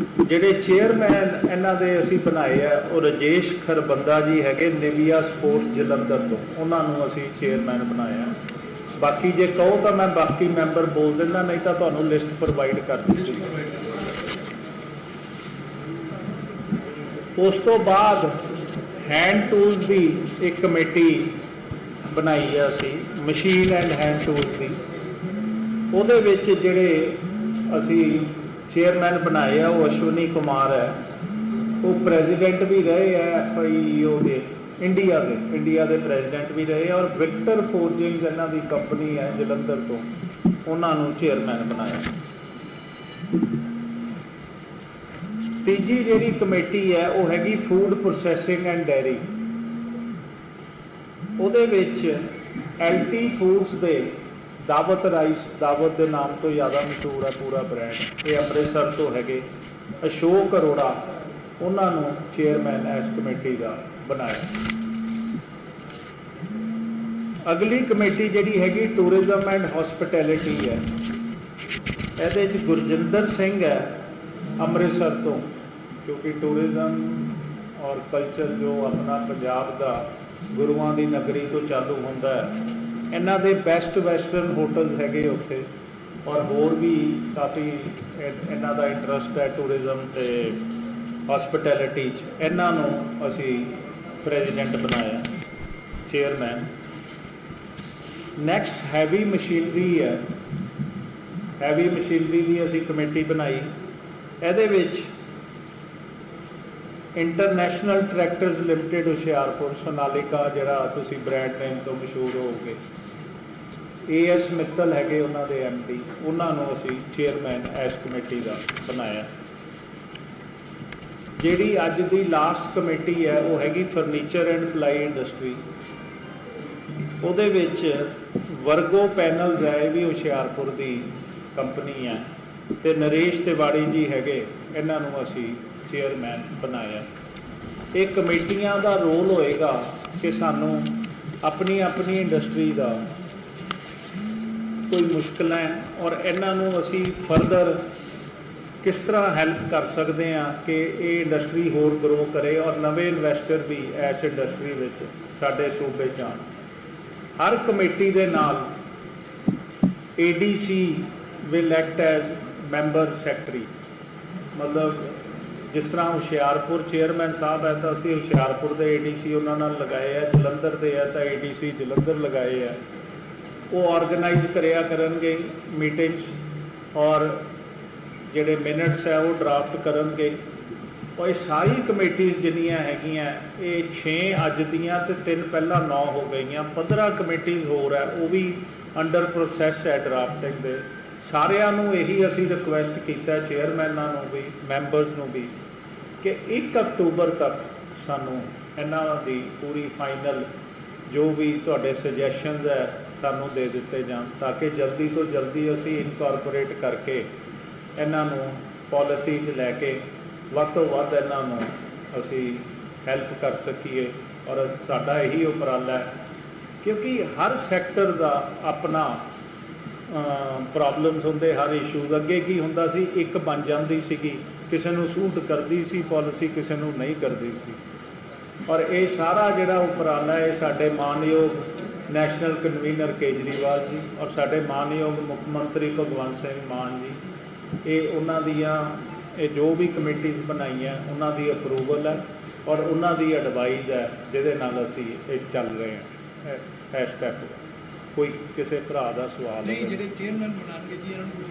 ਜਿਹੜੇ ਚੇਅਰਮੈਨ ਇਹਨਾਂ ਦੇ ਅਸੀਂ ਬਣਾਏ ਆ ਉਹ ਰਜੇਸ਼ ਖਰਬੰਦਾ ਜੀ ਹੈਗੇ ਨਿਵੀਆ ਸਪੋਰਟਸ ਜਲੰਧਰ ਤੋਂ। ਉਹਨਾਂ ਨੂੰ ਅਸੀਂ ਚੇਅਰਮੈਨ ਬਣਾਇਆ। ਬਾਕੀ ਜੇ ਕਹੋ ਤਾਂ ਮੈਂ ਬਾਕੀ ਮੈਂਬਰ ਬੋਲ ਦਿੰਦਾ ਨਹੀਂ ਤਾਂ ਤੁਹਾਨੂੰ ਲਿਸਟ ਪ੍ਰੋਵਾਈਡ ਕਰ ਦਿੱਤੀ ਉਸ ਤੋਂ ਬਾਅਦ ਹੈਂਡ ਟੂਲਸ ਦੀ ਇੱਕ ਕਮੇਟੀ ਬਣਾਈ ਆ ਅਸੀਂ ਮਸ਼ੀਨ ਐਂਡ ਹੈਂਡ ਟੂਲਸ ਦੀ। ਉਹਦੇ ਵਿੱਚ ਜਿਹੜੇ ਅਸੀਂ ਚੇਅਰਮੈਨ ਬਣਾਏ ਆ, ਉਹ ਅਸ਼ਵਨੀ ਕੁਮਾਰ ਹੈ। ਉਹ ਪ੍ਰੈਜ਼ੀਡੈਂਟ ਵੀ ਰਹੇ ਆ ਐਫਆਈਓ ਦੇ, ਇੰਡੀਆ ਦੇ ਇੰਡੀਆ ਦੇ ਪ੍ਰੈਜ਼ੀਡੈਂਟ ਵੀ ਰਹੇ ਆ ਔਰ ਵਿਕਟਰ ਫੋਰਜਿੰਗਸ ਇਹਨਾਂ ਦੀ ਕੰਪਨੀ ਹੈ ਜਲੰਧਰ ਤੋਂ, ਉਹਨਾਂ ਨੂੰ ਚੇਅਰਮੈਨ ਬਣਾਇਆ। ਤੀਜੀ ਜਿਹੜੀ ਕਮੇਟੀ ਹੈ, ਉਹ ਹੈਗੀ ਫੂਡ ਪ੍ਰੋਸੈਸਿੰਗ ਐਂਡ ਡੈਰੀ ਉਹਦੇ ਵਿੱਚ ਐਲਟੀ ਫੂਡਸ ਦੇ ਦਾਵਤ ਰਾਈਸ, ਦਾਵਤ ਦੇ ਨਾਮ ਤੋਂ ਜ਼ਿਆਦਾ ਮਸ਼ਹੂਰ ਹੈ ਪੂਰਾ ਬ੍ਰਾਂਡ ਇਹ ਅੰਮ੍ਰਿਤਸਰ ਤੋਂ ਹੈਗੇ ਅਸ਼ੋਕ ਅਰੋੜਾ, ਉਹਨਾਂ ਨੂੰ ਚੇਅਰਮੈਨ ਇਸ ਕਮੇਟੀ ਦਾ ਬਣਾਇਆ। ਅਗਲੀ ਕਮੇਟੀ ਜਿਹੜੀ ਹੈਗੀ ਟੂਰਿਜ਼ਮ ਐਂਡ ਹਸਪਿਟੈਲਿਟੀ ਹੈ। ਇਹਦੇ ਵਿੱਚ ਗੁਰਜਿੰਦਰ ਸਿੰਘ ਹੈ ਅੰਮ੍ਰਿਤਸਰ ਤੋਂ, ਕਿਉਂਕਿ ਟੂਰਿਜ਼ਮ ਔਰ ਕਲਚਰ ਜੋ ਆਪਣਾ ਪੰਜਾਬ ਦਾ ਗੁਰੂਆਂ ਦੀ ਨਗਰੀ ਤੋਂ ਚਾਲੂ ਹੁੰਦਾ ਹੈ ਇਹਨਾਂ ਦੇ ਬੈਸਟ ਵੈਸਟਰਨ ਹੋਟਲਸ ਹੈਗੇ ਉੱਥੇ ਔਰ ਹੋਰ ਵੀ ਕਾਫੀ ਇਹਨਾਂ ਦਾ ਇੰਟਰਸਟ ਹੈ ਟੂਰਿਜ਼ਮ ਤੇ ਹਸਪਿਟੈਲਿਟੀ 'ਚ। ਇਹਨਾਂ ਨੂੰ ਅਸੀਂ ਪ੍ਰੈਜ਼ੀਡੈਂਟ ਬਣਾਇਆ ਚੇਅਰਮੈਨ ਨੈਕਸਟ ਹੈਵੀ ਮਸ਼ੀਨਰੀ ਹੈ। ਹੈਵੀ ਮਸ਼ੀਨਰੀ ਦੀ ਅਸੀਂ ਕਮੇਟੀ ਬਣਾਈ। ਇਹਦੇ ਵਿੱਚ international tractors limited Hoshiarpur, Sonalika, ਜਿਹੜਾ ਤੁਸੀਂ ਬ੍ਰਾਂਡ ਨੇਮ ਤੋਂ ਮਸ਼ਹੂਰ ਹੋਗੇ ਏਐਸ ਮਿੱਤਲ ਹੈਗੇ ਉਹਨਾਂ ਦੇ ਐਮਡੀ ਉਹਨਾਂ ਨੂੰ ਅਸੀਂ ਚੇਅਰਮੈਨ ਇਸ ਕਮੇਟੀ ਦਾ ਬਣਾਇਆ। ਜਿਹੜੀ ਅੱਜ ਦੀ ਲਾਸਟ ਕਮੇਟੀ ਹੈ, ਉਹ ਹੈਗੀ ਫਰਨੀਚਰ ਐਂਡ ਪਲਾਈ ਇੰਡਸਟਰੀ ਉਹਦੇ ਵਿੱਚ ਵਰਗੋ ਪੈਨਲਸ ਹੈ, ਇਹ ਵੀ ਹੁਸ਼ਿਆਰਪੁਰ ਦੀ ਕੰਪਨੀ ਹੈ। ਤੇ ਨਰੇਸ਼ ਤਿਵਾੜੀ ਜੀ ਹੈਗੇ, ਇਹਨਾਂ ਨੂੰ ਅਸੀਂ ਚੇਅਰਮੈਨ ਬਣਾਇਆ। ਇਹ ਕਮੇਟੀਆਂ ਦਾ ਰੋਲ ਹੋਏਗਾ ਕਿ ਸਾਨੂੰ ਆਪਣੀ ਆਪਣੀ ਇੰਡਸਟਰੀ ਦਾ ਕੋਈ ਮੁਸ਼ਕਲਾਂ ਹੈ ਔਰ ਇਹਨਾਂ ਨੂੰ ਅਸੀਂ ਫਰਦਰ ਕਿਸ ਤਰ੍ਹਾਂ ਹੈਲਪ ਕਰ ਸਕਦੇ ਹਾਂ ਕਿ ਇਹ ਇੰਡਸਟਰੀ ਹੋਰ ਗਰੋ ਕਰੇ ਔਰ ਨਵੇਂ ਇਨਵੈਸਟਰ ਵੀ ਇਸ ਇੰਡਸਟਰੀ ਵਿੱਚ ਸਾਡੇ ਸੂਬੇ 'ਚ ਆਉਣ। ਹਰ ਕਮੇਟੀ ਦੇ ਨਾਲ ADC will act as member secretary ਮਤਲਬ ਜਿਸ ਤਰ੍ਹਾਂ ਹੁਸ਼ਿਆਰਪੁਰ ਚੇਅਰਮੈਨ ਸਾਹਿਬ ਹੈ ਤਾਂ ਅਸੀਂ ਹੁਸ਼ਿਆਰਪੁਰ ਦੇ ADC ਉਹਨਾਂ ਨਾਲ ਲਗਾਏ ਆ, ਜਲੰਧਰ ਦੇ ਆ ਤਾਂ ADC ਜਲੰਧਰ ਲਗਾਏ ਆ। ਉਹ ਆਰਗੇਨਾਈਜ਼ ਕਰਿਆ ਕਰਨਗੇ ਮੀਟਿੰਗਸ ਔਰ ਜਿਹੜੇ ਮਿਨਟਸ ਹੈ ਉਹ ਡਰਾਫਟ ਕਰਨਗੇ। ਔਰ ਇਹ ਸਾਰੀ ਕਮੇਟੀਆਂ ਜਿੰਨੀਆਂ ਹੈਗੀਆਂ, ਇਹ 6 ਅੱਜ ਦੀਆਂ ਤੇ ਤਿੰਨ ਪਹਿਲਾਂ 9 ਹੋ ਗਈਆਂ। 15 ਕਮੇਟੀਆਂ ਹੋਰ ਹੈ, ਉਹ ਵੀ ਅੰਡਰ ਪ੍ਰੋਸੈਸ ਹੈ ਡਰਾਫਟਿੰਗ ਦੇ। ਸਾਰਿਆਂ ਨੂੰ ਇਹੀ ਅਸੀਂ ਰਿਕੁਐਸਟ ਕੀਤਾ ਚੇਅਰਮੈਨਾਂ ਨੂੰ ਵੀ ਮੈਂਬਰਸ ਨੂੰ ਵੀ, ਕਿ 1 ਅਕਤੂਬਰ ਤੱਕ ਸਾਨੂੰ ਇਹਨਾਂ ਦੀ ਪੂਰੀ ਫਾਈਨਲ ਜੋ ਵੀ ਤੁਹਾਡੇ ਸੁਜੈਸ਼ਨਸ ਹੈ ਸਾਨੂੰ ਦੇ ਦਿੱਤੇ ਜਾਣ ਤਾਂ ਕਿ ਜਲਦੀ ਤੋਂ ਜਲਦੀ ਅਸੀਂ ਇਨਕਾਰਪੋਰੇਟ ਕਰਕੇ ਇਹਨਾਂ ਨੂੰ ਪਾਲਿਸੀ 'ਚ ਲੈ ਕੇ ਵੱਧ ਤੋਂ ਵੱਧ ਇਹਨਾਂ ਨੂੰ ਅਸੀਂ ਹੈਲਪ ਕਰ ਸਕੀਏ ਔਰ ਸਾਡਾ ਇਹੀ ਉਪਰਾਲਾ ਹੈ। ਕਿਉਂਕਿ ਹਰ ਸੈਕਟਰ ਦਾ ਆਪਣਾ ਪ੍ਰੋਬਲਮਸ ਹੁੰਦੇ, ਹਰ ਇਸ਼ੂਜ਼ ਅੱਗੇ ਕੀ ਹੁੰਦਾ ਸੀ? ਇੱਕ ਬਣ ਜਾਂਦੀ ਸੀਗੀ, ਕਿਸੇ ਨੂੰ ਸੂਟ ਕਰਦੀ ਸੀ ਪਾਲਿਸੀ ਕਿਸੇ ਨੂੰ ਨਹੀਂ ਕਰਦੀ ਸੀ। ਔਰ ਇਹ ਸਾਰਾ ਜਿਹੜਾ ਉਪਰਾਲਾ ਹੈ, ਇਹ ਸਾਡੇ ਮਾਨਯੋਗ ਨੈਸ਼ਨਲ ਕਨਵੀਨਰ ਕੇਜਰੀਵਾਲ ਜੀ ਔਰ ਸਾਡੇ ਮਾਨਯੋਗ ਮੁੱਖ ਮੰਤਰੀ ਭਗਵੰਤ ਸਿੰਘ ਮਾਨ ਜੀ। ਇਹ ਉਹਨਾਂ ਦੀਆਂ, ਇਹ ਜੋ ਵੀ ਕਮੇਟੀ ਬਣਾਈਆਂ, ਉਹਨਾਂ ਦੀ ਅਪਰੂਵਲ ਹੈ ਔਰ ਉਹਨਾਂ ਦੀ ਐਡਵਾਈਸ ਹੈ ਜਿਹਦੇ ਨਾਲ ਅਸੀਂ ਇਹ ਚੱਲ ਰਹੇ ਹਾਂ। ਹੈਸ਼ਟੈਗ ਕੋਈ ਕਿਸੇ ਭਰਾ ਦਾ ਸਵਾਲ ਨਹੀਂ, ਜਿਹੜੇ ਚੇਅਰਮੈਨ ਬਣਾਉਣਗੇ ਜੀ, ਇਹਨਾਂ ਨੂੰ ਕੋਈ